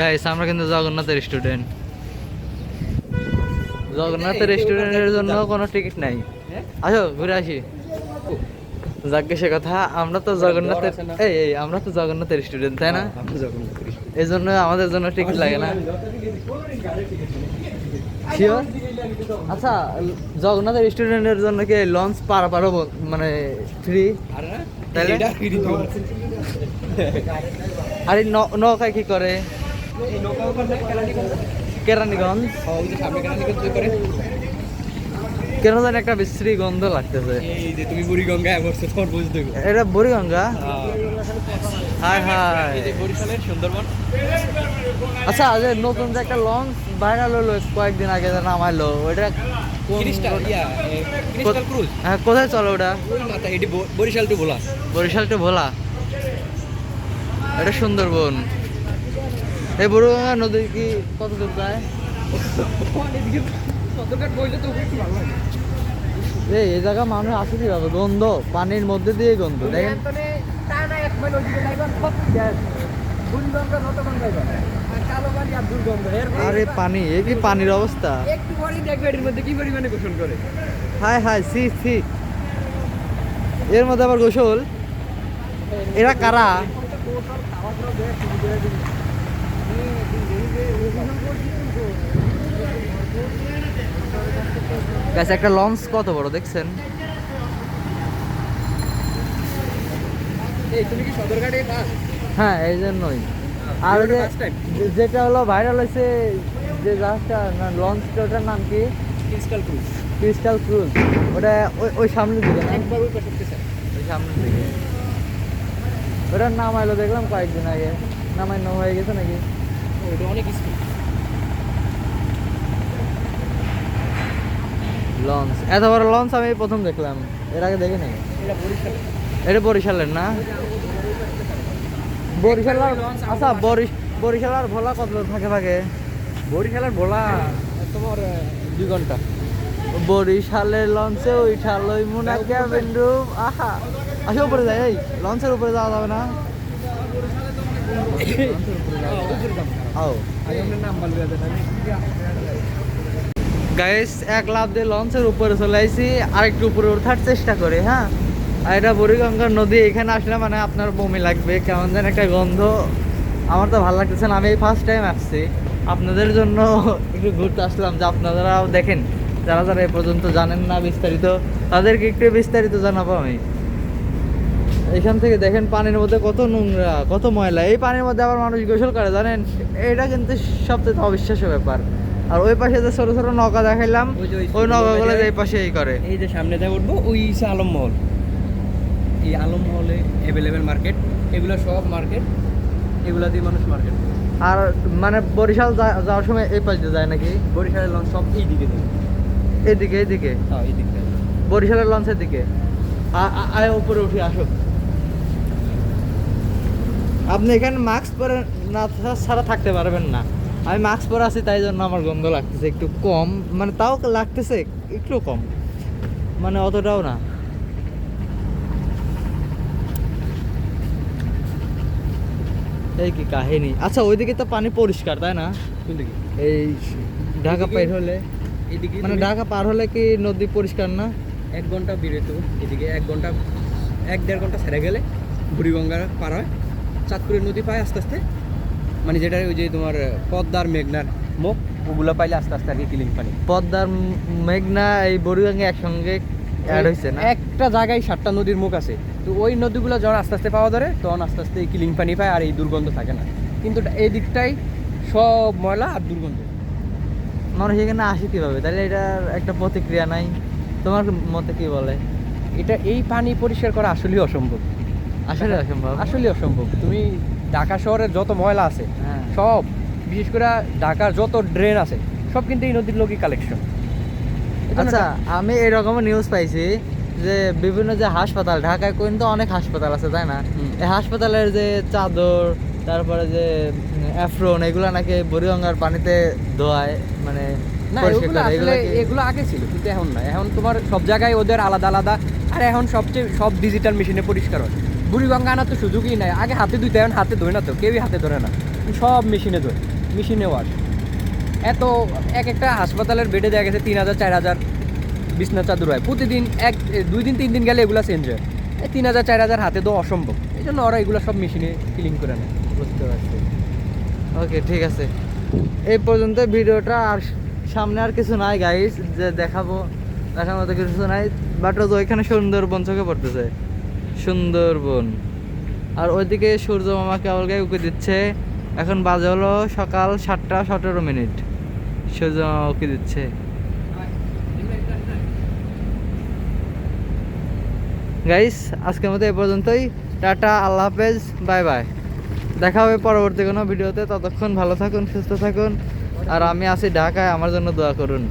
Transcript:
Guys আমরা কিন্তু জগন্নাথের স্টুডেন্ট জগন্নাথের স্টুডেন্টের জন্য কোনো টিকিট নাই। আসো ঘুরে আসি। যাকে সে কথা আমরা তো জগন্নাথের এই এই আমরা তো জগন্নাথের স্টুডেন্ট তাই না? এই জন্য আমাদের জন্য টিকিট লাগে না? আচ্ছা জগন্নাথের স্টুডেন্টের জন্য কি লঞ্চ পার পার মানে ফ্রি তাহলে? আর নৌকায় কি করে? কেরানীগঞ্জ। কেন জানি একটা বিশ্রী গন্ধ লাগতেছে। এই যে তুমি বুড়িগঙ্গায় বসছো তোমার বুঝতে এটা বুড়িগঙ্গা? হায়। হায় এই যে বরিশালের সুন্দরবন। আচ্ছা যে নতুন যে একটা লঞ্চ ভাইরাল হলো কয়েকদিন আগে যে নামাইলো ওইটা হ্যাঁ কোথায় চলে ওটা? বরিশাল টু ভোলা। বরিশাল টু ভোলা। এটা সুন্দরবন। এই বুড়িগঙ্গা নদী কি কত দূর যায়? এই এই জায়গা মানুষ আসে কীভাবে? গন্ধ পানির মধ্যে দিয়ে গন্ধ দেখেন। আরে পানি এ কি পানির অবস্থা? একটু পরেই দেখবে এর মধ্যে কি পরিমাণে গোসল করে। হায় হায় সি সি এর মধ্যে আবার গোসল? এরা কারা? গাছ একটা লঞ্চ কত বড় দেখছেন? হ্যাঁ এই জন্যই। আর যে যেটা হলো ভাইরাল হয়েছে যে জাহাজটা লঞ্চটা ওটার নাম কি? ক্রিস্টাল ক্রুজ ক্রিস্টাল ক্রুজ ওটা ওই ওই সামনের দিকে একবার ওই পাশে ওই সামনের দিকে। ওটার নাম আইলো দেখলাম কয়েকদিন আগে। নামান্য হয়ে গেছে নাকি? ওটা অনেক স্পিড লঞ্চ এত বড় লঞ্চ আমি প্রথম দেখলাম। এর আগে দেখি নাই এটা বরিশালের না? বরিশাল আচ্ছা বরিশ বরিশাল আর ভোলা কত থাকে থাকে বরিশালের ভোলা? তোমার দুই ঘণ্টা। বরিশালের লঞ্চে উঠা লই মুনা ক্যাবিন রুম আহা। আসে উপরে যাই এই লঞ্চের উপরে যাওয়া যাবে না? গাইস এক লাভ দিয়ে লঞ্চের উপরে চলে আইছি, আরেকটু উপরে ওঠার চেষ্টা করে হ্যাঁ? আর এটা বুড়িগঙ্গার নদী, এখানে আসলে মানে আপনার বমি লাগবে, কেমন যেন একটা গন্ধ। আমার তো ভালো লাগতেছে না, আমি এই ফার্স্ট টাইম আসছি। আপনাদের জন্য একটু ঘুরতে আসলাম, যে আপনারাও দেখেন, যারা যারা এ পর্যন্ত জানেন না বিস্তারিত, তাদেরকে একটু বিস্তারিত জানাব আমি। এখান থেকে দেখেন পানির মধ্যে কত নোংরা কত ময়লা। এই পানির মধ্যে আবার মানুষ গোসল করে জানেন? এটা কিন্তু সবচেয়ে অবিশ্বাস্য ব্যাপার। আর ওই পাশে যে ছোট ছোট নৌকা দেখাইলাম ওই যে নৌকাগুলো নৌকা এই পাশে এই করে। এই যে সামনে দিয়ে উঠবো ওই আলম মহল এই আলমমহলে অ্যাভেলেবেল মার্কেট এগুলো সব মার্কেট এগুলা দিয়ে মানুষ মার্কেট আর মানে বরিশাল যা- যাওয়ার সময় এই পাশ দিয়ে যায় নাকি? বরিশালের লঞ্চ সব এই দিকে এদিকে এদিকে হ্যাঁ এই দিকটা বরিশালের লঞ্চের দিকে? আয় উপরে উঠে আসো আপনি এখানে মাস্ক পরে না ছাড়া থাকতে পারবেন না। আমি মাস্ক পরে আছি তাই জন্য আমার গন্ধ লাগতেছে একটু কম। মানে তাও লাগতেছে একটু কম। মানে অতটাও না। এই কি কাহিনী? আচ্ছা ওইদিকে তো পানি পরিষ্কার তাই না? এই ঢাকা পার হলে মানে ঢাকা পার হলে কি নদী পরিষ্কার না? এক ঘণ্টা বেরোতো এদিকে এক ঘণ্টা এক দেড় ঘণ্টা ছেড়ে গেলে বুড়িগঙ্গা পার হয়। চাঁদপুরের নদী পায় আস্তে আস্তে। মানে যেটা ওই যে তোমার পদ্মার মেঘনার মুখ ওগুলো পাইলে আস্তে আস্তে আর কি কিলিং পানি। পদ্মার মেঘনা এই বুড়িগঙ্গা একসঙ্গে অ্যাড হয়েছে না? একটা জায়গায় সাতটা নদীর মুখ আছে। তো ওই নদীগুলো যখন আস্তে আস্তে পাওয়া ধরে তখন আস্তে আস্তে এই কিলিং পানি পায় আর এই দুর্গন্ধ থাকে না। কিন্তু এই দিকটাই সব ময়লা আর দুর্গন্ধ। মানুষ এখানে আসে কীভাবে? তাহলে এটার একটা প্রতিক্রিয়া নাই। তোমার মতে কি বলে? এটা এই পানি পরিষ্কার করা আসলেই অসম্ভব। আসলে অসম্ভব। আসলে অসম্ভব। তুমি ঢাকা শহরের যত ময়লা আছে হ্যাঁ। সব বিশেষ করে ঢাকার যত ড্রেন আছে সব কিন্তু এই নদীর লোকই কালেকশন আচ্ছা আমি এরকম নিউজ পাইছি যে বিভিন্ন যে হাসপাতাল ঢাকায় কিন্তু অনেক হাসপাতাল আছে তাই না? এই হাসপাতালের যে চাদর তারপরে যে অ্যাফ্রন এগুলো নাকি বুড়িগঙ্গার পানিতে ধোয়ায় মানে এগুলো আগে ছিল কিন্তু এখন না। এখন তোমার সব জায়গায় ওদের আলাদা আলাদা আর এখন সবচেয়ে সব ডিজিটাল মেশিনে পরিষ্কার হয়। বুড়িগঙ্গা আনার তো সুযোগই নাই। আগে হাতে ধুইতে এখন হাতে ধরে না তো, কেউই হাতে ধরে না। সব মেশিনে ধরে মেশিনে ওয়াশ। এত এক একটা হাসপাতালের বেডে দেখা গেছে তিন হাজার, চার হাজার বিছনা চাদর হয়। প্রতিদিন এক, দুই দিন, তিন দিন গেলে এগুলো চেঞ্জ হয়। তিন হাজার, চার হাজার হাতে তো অসম্ভব। এই জন্য ওরা এগুলো সব মেশিনে ক্লিন করে নেয়। বুঝতে পারছি। ওকে, ঠিক আছে। এই পর্যন্ত ভিডিওটা আর সামনে আর কিছু নাই গাইস যে দেখাবো, দেখার মতো কিছু নাই। বাট ওইখানে সুন্দরবন চোখে পড়তেছে। সুন্দরবন। আর ওইদিকে সূর্য মামা কেবল গায়ে উঁকি দিচ্ছে। এখন বাজে হলো সকাল সাতটা সতেরো মিনিট। সূর্য মামা উঁকি দিচ্ছে। গাইস আজকের মতো এই পর্যন্তই। টাটা, আল্লাহ হাফেজ, বাই বাই। দেখা হবে পরবর্তী কোনো ভিডিওতে। ততক্ষণ ভালো থাকুন, সুস্থ থাকুন। আর আমি আছি ঢাকায়। আমার জন্য দোয়া করুন।